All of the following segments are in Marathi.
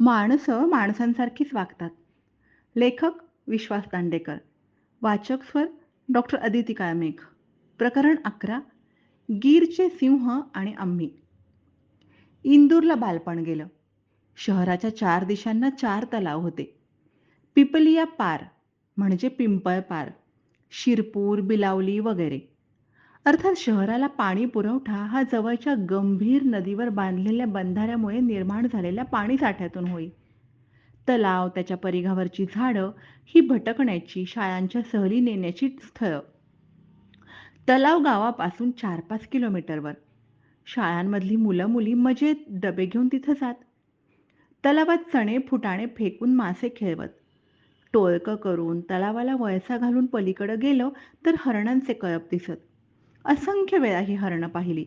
माणसं माणसांसारखीच वागतात. लेखक विश्वास दांडेकर. वाचक स्वर डॉक्टर अदिती काळमेघ. प्रकरण अकरा गीरचे सिंह आणि आम्ही. इंदूरला बालपण गेलं. शहराच्या चार दिशांना चार तलाव होते. पिपलिया पार म्हणजे पिंपळ पार, शिरपूर, बिलावली वगैरे. अर्थात शहराला पाणी पुरवठा हा जवळच्या गंभीर नदीवर बांधलेल्या बंधाऱ्यामुळे निर्माण झालेल्या पाणी साठ्यातून होई. तलाव, त्याच्या परिघावरची झाडं ही भटकण्याची, शाळांच्या सहली नेण्याची स्थळं. तलाव गावापासून चार पाच किलोमीटरवर. शाळांमधली मुलं मुली मजेत डबे घेऊन तिथं जात. तलावात चणे फुटाणे फेकून मासे खेळवत. टोळकं करून तलावाला वळसा घालून पलीकडं गेलं तर हरणांचे कळप दिसत. असंख्य वेळा ही हरणं पाहिली.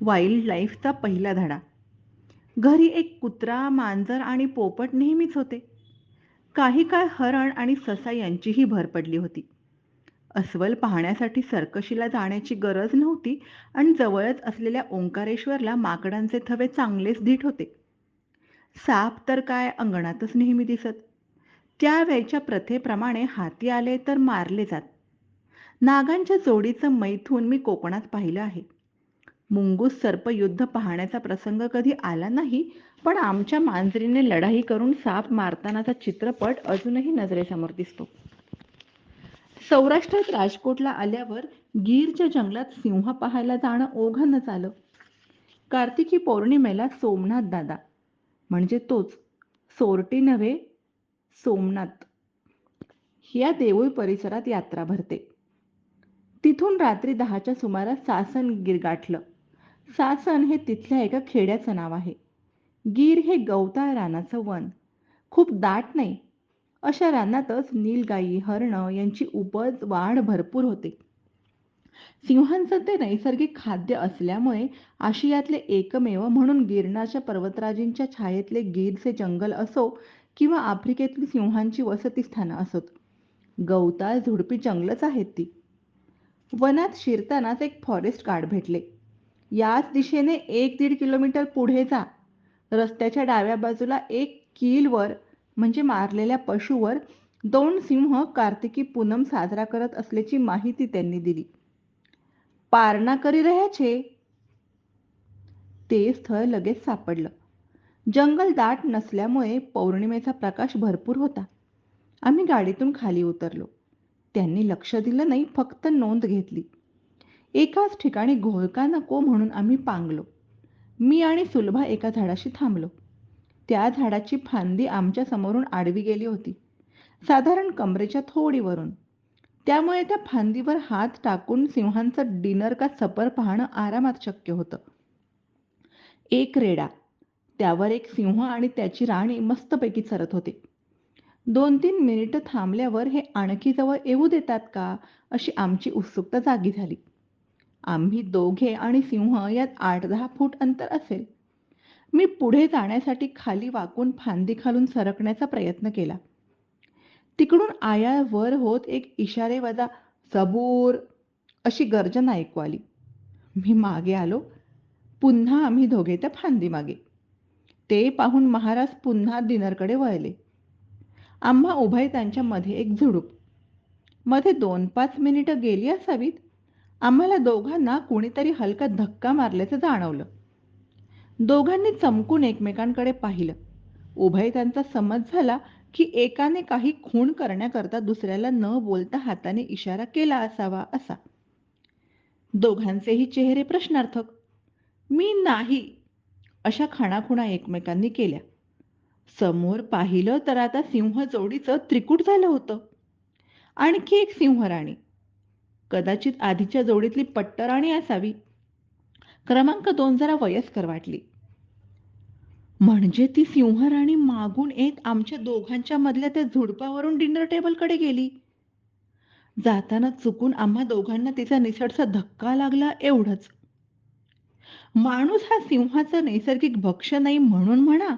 वाईल्ड लाईफचा पहिला धडा. घरी एक कुत्रा, मांजर आणि पोपट नेहमीच होते. काही काळ हरण आणि ससा यांचीही भर पडली होती. अस्वल पाहण्यासाठी सर्कशीला जाण्याची गरज नव्हती आणि जवळच असलेल्या ओंकारेश्वरला माकडांचे थवे चांगलेच धीट होते. साप तर काय अंगणातच नेहमी दिसत. त्यावेळच्या प्रथेप्रमाणे हाती आले तर मारले जात. नागांच्या जोडीचं मैथून मी कोकणात पाहिलं आहे. मुंगूस सर्प युद्ध पाहण्याचा प्रसंग कधी आला नाही पण आमच्या मांजरीने लढाई करून साप मारतानाचा चित्रपट अजूनही नजरेसमोर दिसतो. सौराष्ट्रात राजकोटला आल्यावर गीरच्या जंगलात सिंह पाहायला जाणं ओघनच आलं. कार्तिकी पौर्णिमेला सोमनाथ दादा म्हणजे तोच सोरटी नव्हे सोमनाथ या देऊळ परिसरात यात्रा भरते. तिथून रात्री दहाच्या सुमारास सासन गीर गाठलं. सासन हे तिथल्या एका खेड्याचं नाव आहे. गीर हे गवताळ रानाचं वन. खूप दाट नाही. अशा रानातच नीलगाई, हरण यांची उपज वाढ भरपूर होते. सिंहांचं ते नैसर्गिक खाद्य असल्यामुळे आशियातले एकमेव म्हणून गिरणाच्या पर्वतराजींच्या छायेतले गीरचे जंगल असो किंवा आफ्रिकेतली सिंहांची वसतिस्थानं असोत, गवताळ झुडपी जंगलच आहेत ती. वनात शिरतानाच एक फॉरेस्ट गार्ड भेटले. याच दिशेने एक दीड किलोमीटर पुढे जा. रस्त्याच्या डाव्या बाजूला एक कीलवर म्हणजे मारलेल्या पशूवर दोन सिंह कार्तिकी पूनम साजरा करत असल्याची माहिती त्यांनी दिली. पारणा करी रह्याचे ते स्थळ लगेच सापडलं. जंगल दाट नसल्यामुळे पौर्णिमेचा प्रकाश भरपूर होता. आम्ही गाडीतून खाली उतरलो. त्यांनी लक्ष दिलं नाही फक्त नोंद घेतली. एकाच ठिकाणी घोळका नको म्हणून आम्ही पांगलो. मी आणि सुलभा एका झाडाशी थांबलो. त्या झाडाची फांदी आमच्या समोरून आडवी गेली होती. साधारण कमरेच्या थोडी वरून. त्यामुळे त्या फांदीवर हात टाकून सिंहांचं डिनर का सपर पाहणं आरामात शक्य होतं. एक रेडा, त्यावर एक सिंह आणि त्याची राणी मस्तपैकी चरत होते. दोन तीन मिनिटं थांबल्यावर हे आणखी जवळ येऊ देतात का अशी आमची उत्सुकता जागी झाली. आम्ही दोघे आणि सिंह यात आठ दहा फूट अंतर असेल. मी पुढे जाण्यासाठी खाली वाकून फांदी खालून सरकण्याचा प्रयत्न केला. तिकडून आयाळ वर होत एक इशारेवजा सबूर अशी गर्जना ऐकू आली. मी मागे आलो. पुन्हा आम्ही दोघे त्या फांदीमागे. ते पाहून महाराज पुन्हा डिनरकडे वळले. आम्हा उभय त्यांच्यामध्ये एक झुडूप. मध्ये दोन पाच मिनिटं गेली असावीत. आम्हाला दोघांना कुणीतरी हलका धक्का मारल्याचं जाणवलं. दोघांनी चमकून एकमेकांकडे पाहिलं. उभय त्यांचा समज झाला की एकाने काही खूण करण्याकरता दुसऱ्याला न बोलता हाताने इशारा केला असावा असा. दोघांचेही चेहरे प्रश्नार्थक. मी नाही अशा खाणाखुणा एकमेकांनी केल्या. समोर पाहिलं तर आता सिंह जोडीचं त्रिकूट झालं होतं. आणखी एक सिंहराणी. कदाचित आधीच्या जोडीतली पट्टराणी असावी. क्रमांक दोन जरा वयस्कर वाटली. म्हणजे ती सिंहराणी मागून एक आमच्या दोघांच्या मधल्या त्या झुडपावरून डिनर टेबलकडे गेली. जाताना चुकून आम्हा दोघांना तिचा निसटसा धक्का लागला एवढंच. माणूस हा सिंहाचं नैसर्गिक भक्ष नाही म्हणून म्हणा,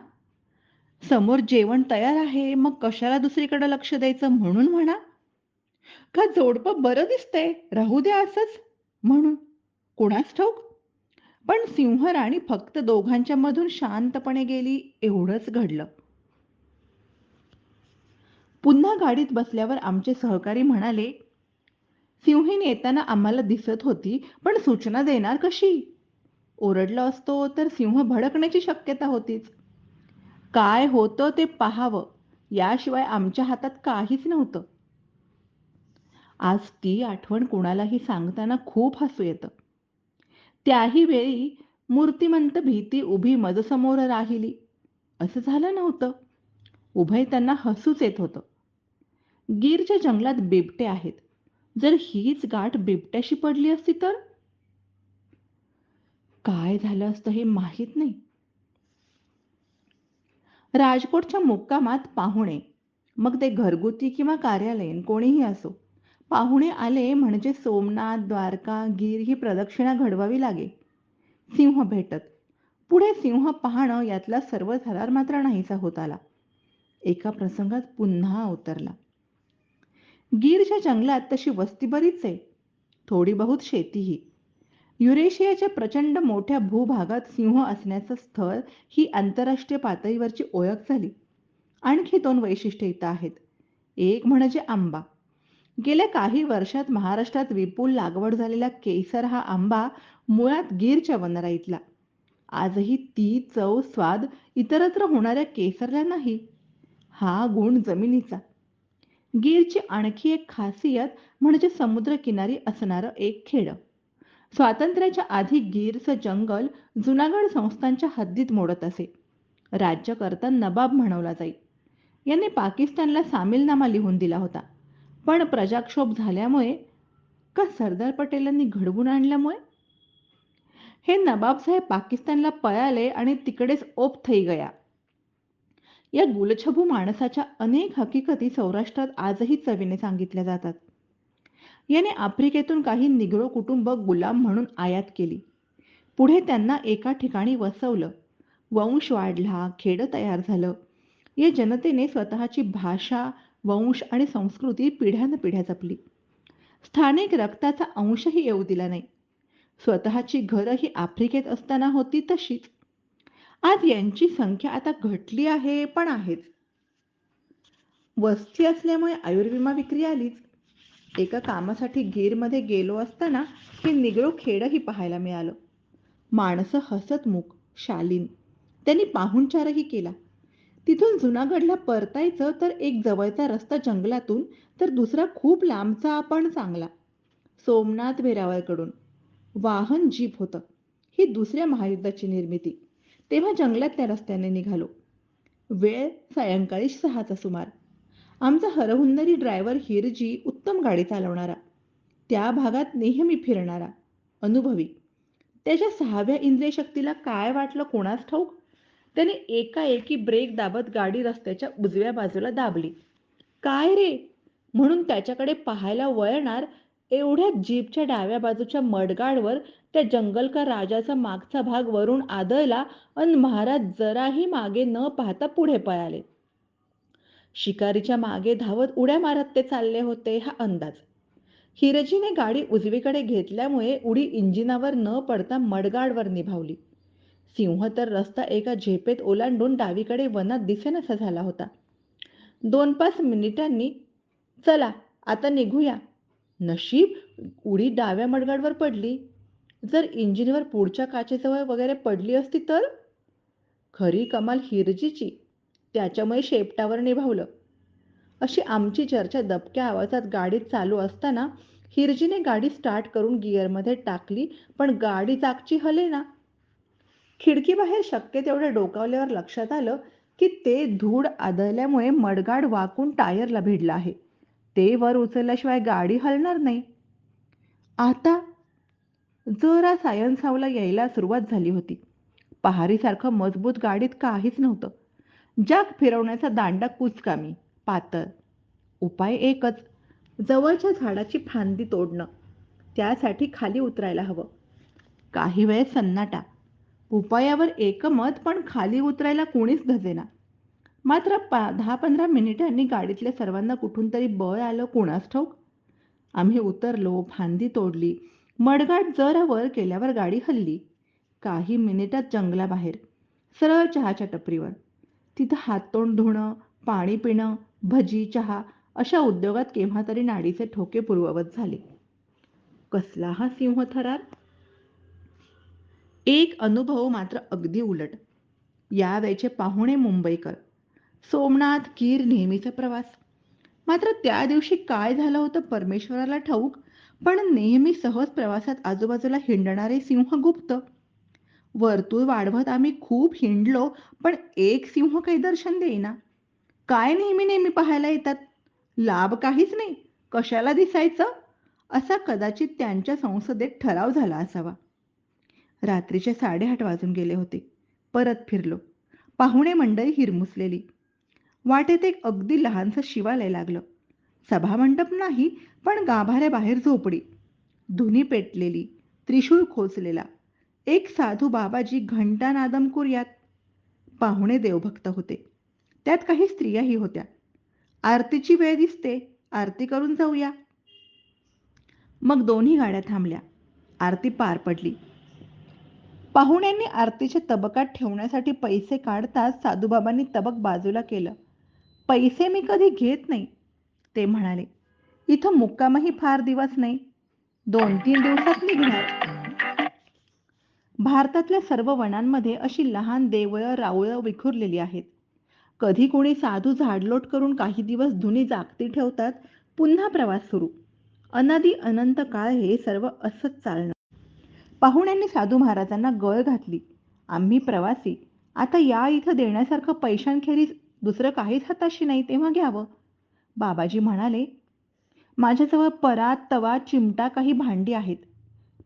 समोर जेवण तयार आहे मग कशाला दुसरीकडे लक्ष द्यायचं म्हणून म्हणा, का जोडपं बरं दिसतंय राहू द्या असंच म्हणून, कुणास ठाऊक. पण सिंहराणी फक्त दोघांच्या मधून शांतपणे गेली एवढंच घडलं. पुन्हा गाडीत बसल्यावर आमचे सहकारी म्हणाले सिंहीण येताना आम्हाला दिसत होती पण सूचना देणार कशी? ओरडलो असतो तर सिंह भडकण्याची शक्यता होतीच. काय होतं ते पाहावं. याशिवाय आमच्या हातात काहीच नव्हतं. आज ती आठवण कुणालाही सांगताना खूप हसू येतं. त्याही वेळी मूर्तिमंत भीती उभी मजसमोर राहिली. असं झालं नव्हतं. उभय त्यांना हसूच येत होतं. गीरच्या जंगलात बिबटे आहेत. जर हीच गाठ बिबट्याशी पडली असती तर? काय झालं असतं हे माहीत नाही. राजकोटच्या मुक्कामात पाहुणे. मग ते घरगुती किंवा कार्यालयीन कोणीही असो. पाहुणे आले म्हणजे सोमनाथ द्वारका गीर ही प्रदक्षिणा घडवावी लागे. सिंह भेटत. पुढे सिंह पाहणं यातला सर्व थरार मात्र नाहीसा होत आला. एका प्रसंगात पुन्हा उतरला गीरच्या जंगलात तशी वस्ती बरीच आहे. थोडी बहुत शेतीही युरेशियाच्या प्रचंड मोठ्या भूभागात सिंह असण्याचं स्थळ ही आंतरराष्ट्रीय पातळीवरची ओळख झाली. आणखी दोन वैशिष्ट्ये इथं आहेत. एक म्हणजे आंबा. गेल्या काही वर्षात महाराष्ट्रात विपुल लागवड झालेला केसर हा आंबा मुळात गीरच्या वनराईतला. आजही ती चव स्वाद इतरत्र होणाऱ्या केसरला नाही. हा गुण जमिनीचा. गीरची आणखी एक खासियत म्हणजे समुद्रकिनारी असणारं एक खेड. स्वातंत्र्याच्या आधी गीरचं जंगल जुनागड संस्थांच्या हद्दीत मोडत असे. राज्यकर्ता नबाब म्हणवला जाई. यांनी पाकिस्तानला सामीलनामा लिहून दिला होता. पण प्रजाक्षोभ झाल्यामुळे का सरदार पटेलांनी घडवून आणल्यामुळे? हे नबाबसाहेब पाकिस्तानला पळाले आणि तिकडेच ओप थई गया. या गुलछबू माणसाच्या अनेक हकीकती सौराष्ट्रात आजही चवीने सांगितल्या जातात. याने आफ्रिकेतून काही निग्रो कुटुंब गुलाम म्हणून आयात केली. पुढे त्यांना एका ठिकाणी वसवलं. वंश वाढला खेड तयार झालं. या जनतेने स्वतःची भाषा वंश आणि संस्कृती पिढ्यानपिढ्या जपली. स्थानिक रक्ताचा अंशही येऊ दिला नाही. स्वतःची घरं ही आफ्रिकेत असताना होती तशीच. आज यांची संख्या आता घटली आहे पण आहेच. वस्ती असल्यामुळे आयुर्विमा विक्री आलीच. एका कामासाठी गीरमध्ये गेलो असताना हे निगडो खेडही पाहायला मिळालं. माणसं हसतमुख शालीन. त्यांनी पाहुणचारही केला. तिथून जुनागडला परतायचं तर एक जवळचा रस्ता जंगलातून तर दुसरा खूप लांबचा पण चांगला. सोमनाथ वेरावळकडून वाहन जीप होतं. ही दुसऱ्या महायुद्धाची निर्मिती. तेव्हा जंगलातल्या रस्त्याने निघालो. वेळ सायंकाळी सहाचा सुमार. आमचा हरहुन्नरी ड्रायव्हर हिरजी उत्तम गाडी चालवणारा. त्या भागात नेहमी फिरणारा. अनुभवी. त्याच्या सहाव्या इंद्रिय शक्तीला काय वाटलं कोणास ठाऊक? त्याने एकाएकी ब्रेक दाबत गाडी रस्त्याच्या उजव्या बाजूला दाबली. काय रे? म्हणून त्याच्याकडे पाहायला वळणार एवढ्या जीपच्या डाव्या बाजूच्या मडगाडवर त्या जंगलका राजाचा मागचा भाग वरून आदळला अन महाराज जराही मागे न पाहता पुढे पळाले. शिकारीच्या मागे धावत उड्या मारत ते चालले होते हा अंदाज. हिरजीने गाडी उजवीकडे घेतल्यामुळे उडी इंजिनावर न पडता मडगाडवर निभावली. सिंह तर रस्ता एका झेपेत ओलांडून डावीकडे वनात दिसेनासा झाला होता. दोन पाच मिनिटांनी चला आता निघूया. नशीब उडी डाव्या मडगाडवर पडली. जर इंजिनवर पुढच्या काचेजवळ वगैरे पडली असती तर? खरी कमाल हिरजीची. त्याच्यामुळे शेपटावर निभावलं. अशी आमची चर्चा दबक्या आवाजात गाडीत चालू असताना हिरजीने गाडी स्टार्ट करून गिअरमध्ये टाकली पण गाडी चाकची हले ना. खिडकीबाहेर शक्य तेवढं डोकावल्यावर लक्षात आलं की ते धूळ आदळल्यामुळे मडगाड वाकून टायरला भिडलं आहे. ते वर उचलल्याशिवाय गाडी हलणार नाही. आता जरा सायन्सावला यायला सुरुवात झाली होती. पहारीसारखं मजबूत गाडीत काहीच नव्हतं. जग फिरवण्याचा दांडा कुचकामी. पातळ. उपाय एकच. जवळच्या झाडाची फांदी तोडणं. त्यासाठी खाली उतरायला हवं. काही वेळ सन्नाटा. उपायावर एकमत पण खाली उतरायला कोणीच धजेना. मात्र पा दहा पंधरा मिनिटांनी गाडीतल्या सर्वांना कुठून तरी बळ आलं कोणास ठाऊक? आम्ही उतरलो फांदी तोडली. मडगाट जरा वर केल्यावर गाडी हल्ली. काही मिनिटात जंगलाबाहेर. सरळ चहाच्या टपरीवर. तिथं हाततोंड धुणं पाणी पिणं भजी चहा अशा उद्योगात केव्हा तरी नाडीचे ठोके पूर्ववत झाले. कसला हा सिंह थरार? एक अनुभव मात्र अगदी उलट. यावेळचे पाहुणे मुंबईकर. सोमनाथ कीर नेहमीचा प्रवास. मात्र त्या दिवशी काय झालं होतं परमेश्वराला ठाऊक पण नेहमी सहज प्रवासात आजूबाजूला हिंडणारे सिंह गुप्त वर्तुळ वाढवत आम्ही खूप हिंडलो पण एक सिंह काही दर्शन देईना. काय नेहमी नेहमी पाहायला येतात? लाभ काहीच नाही. कशाला दिसायचं? असा कदाचित त्यांच्या संसदेत ठराव झाला असावा. रात्रीचे साडेआठ वाजून गेले होते. परत फिरलो. पाहुणे मंडळी हिरमुसलेली. वाटेत एक अगदी लहानसं शिवालय लागलं. सभामंडप नाही पण गाभाऱ्याबाहेर झोपडी. धुनी पेटलेली. त्रिशूळ खोचलेला. एक साधू बाबाजी घंटा नादम कुर्यात. पाहुणे देवभक्त होते. त्यात काही स्त्रियाही होत्या. आरतीची वेळ दिसते. आरती करून जाऊया. मग दोन्ही गाड्या थांबल्या. आरती पार पडली. पाहुण्यांनी आरतीच्या तबकात ठेवण्यासाठी पैसे काढताच साधूबाबांनी तबक बाजूला केलं. पैसे मी कधी घेत नाही ते म्हणाले. इथं मुक्कामही फार दिवस नाही. दोन तीन दिवसात निघणार. भारतातल्या सर्व वनांमध्ये अशी लहान देवळं रावळं विखुरलेली आहेत. कधी कोणी साधू झाडलोट करून काही दिवस धुनी जागती ठेवतात पुन्हा प्रवास सुरू. अनादी अनंत काळ हे सर्व असंच चालणं. पाहुण्यांनी साधू महाराजांना गळ घातली. आम्ही प्रवासी. आता या इथं देण्यासारखं पैशांखेरीज दुसरं काहीच हाताशी नाही तेव्हा घ्यावं. बाबाजी म्हणाले माझ्याजवळ परात तवा चिमटा काही भांडी आहेत.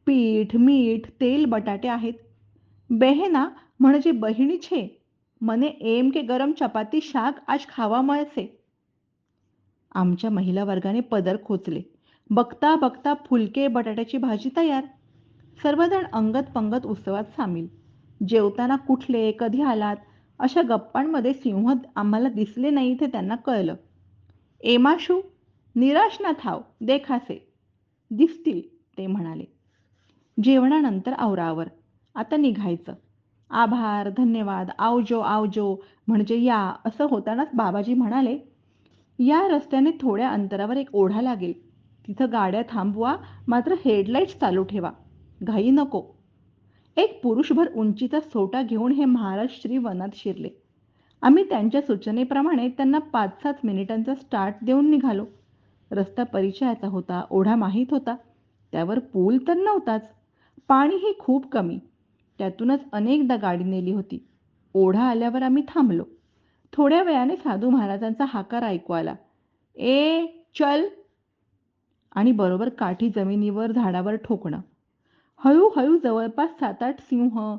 पीठ मीठ तेल बटाटे आहेत. बेहेना म्हणजे बहिणी छे मने एम के गरम चपाती शाक आज खावा मळसे आमच्या महिला वर्गाने पदर खोचले. बघता बघता फुलके बटाट्याची भाजी तयार. सर्वजण अंगत पंगत उत्सवात सामील. जेवताना कुठले कधी आलात? अशा गप्पांमध्ये सिंह आम्हाला दिसले नाही ते त्यांना कळलं. एमाशू निराश ना थाव देखासे दिसतील ते म्हणाले. जेवणानंतर आवरावर. आता निघायचं. आभार धन्यवाद आवजो आवजो म्हणजे या असं होतानाच बाबाजी म्हणाले या रस्त्याने थोड्या अंतरावर एक ओढा लागेल. तिथं गाड्या थांबवा मात्र हेडलाईट्स चालू ठेवा. घाई नको. एक पुरुषभर उंचीचा सोटा घेऊन हे महाराज श्री वनात शिरले. आम्ही त्यांच्या सूचनेप्रमाणे त्यांना पाच सात मिनिटांचा स्टार्ट देऊन निघालो. रस्ता परिचयाचा होता ओढा माहीत होता. त्यावर पूल तर नव्हताच. पाणीही खूप कमी. त्यातूनच अनेकदा गाडी नेली होती. ओढा आल्यावर आम्ही थांबलो. थोड्या वेळाने साधू महाराजांचा हाकार ऐकू आला. ए चल. आणि बरोबर काठी जमिनीवर झाडावर ठोकणं. हळूहळू जवळपास सात आठ सिंह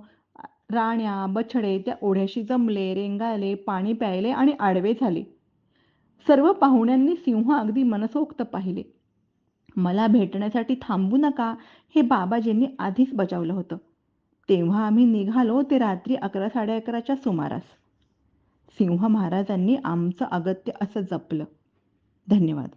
राण्या बछडे त्या ओढ्याशी जमले रेंगाळले पाणी प्यायले आणि आडवे झाले. सर्व पाहुण्यांनी सिंह अगदी मनसोक्त पाहिले. मला भेटण्यासाठी थांबू नका हे बाबाजींनी आधीच बजावलं होतं. तेव्हा आम्ही निघालो ते रात्री अकरा साडे अकराच्या सुमारास. सिंह महाराजांनी आमचं अगत्य असं जपलं. धन्यवाद.